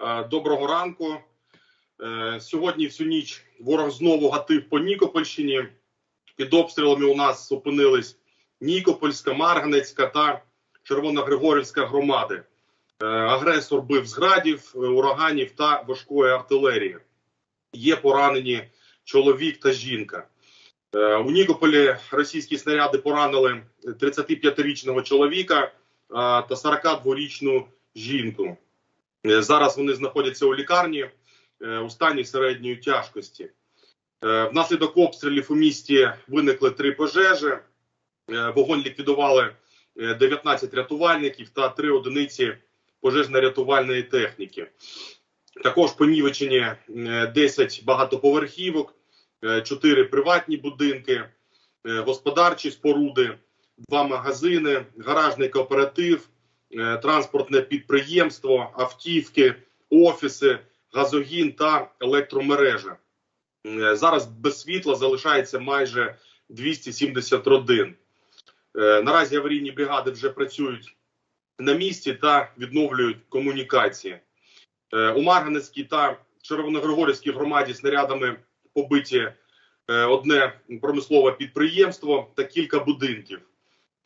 Е, Доброго ранку. Е, Сьогодні всю ніч ворог знову гатив по Нікопольщині. Під обстрілами у нас опинились Нікопольська, Марганецька та Червоногригорівська громади. Е, Агресор бив з градів, е, ураганів та важкої артилерії. Є поранені чоловік та жінка. У Нікополі російські снаряди поранили 35-річного чоловіка та 42-річну жінку. Е, Зараз вони знаходяться у лікарні е, у стані середньої тяжкості. Е, Внаслідок обстрілів у місті виникли три пожежі. Вогонь ліквідували е, 19 рятувальників та три одиниці пожежно-рятувальної техніки. Також понівечені е, 10 багатоповерхівок, 4 приватні будинки, господарчі споруди, два магазини, гаражний кооператив, транспортне підприємство, автівки, офіси, газогін та електромережа. Е, Зараз без світла залишається майже 270 родин. Е, Наразі аварійні бригади вже працюють на місці та відновлюють комунікації. Е, У Марганецькій та Червоногригорівській громаді снарядами побиті е, одне промислове підприємство та кілька будинків.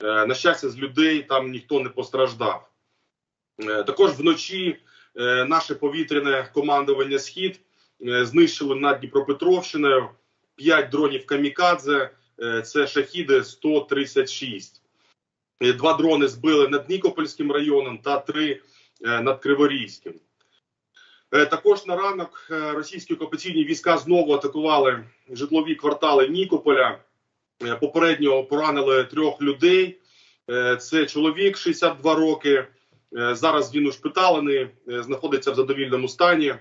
Е, На щастя, з людей там ніхто не постраждав. Е, Також вночі е, наше повітряне командування Схід знищило над Дніпропетровщиною 5 дронів Камікадзе. Це шахіди 136. Е, Два дрони збили над Нікопольським районом та три над Криворізьким. Також на ранок російські окупаційні війська знову атакували житлові квартали Нікополя. Е, Попередньо поранили трьох людей. Е, Це чоловік 62 роки. Е, Зараз він ушпиталений, знаходиться в задовільному стані.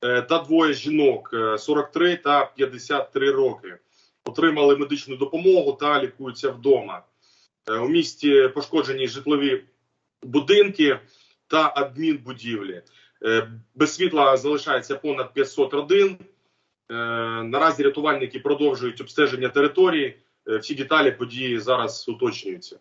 Та двоє жінок е, 43 та 53 роки. Отримали медичну допомогу та лікуються вдома. У місті пошкоджені житлові будинки та адмінбудівлі. Без світла залишається понад 500 родин. Наразі рятувальники продовжують обстеження території. Е, Всі деталі події зараз уточнюються.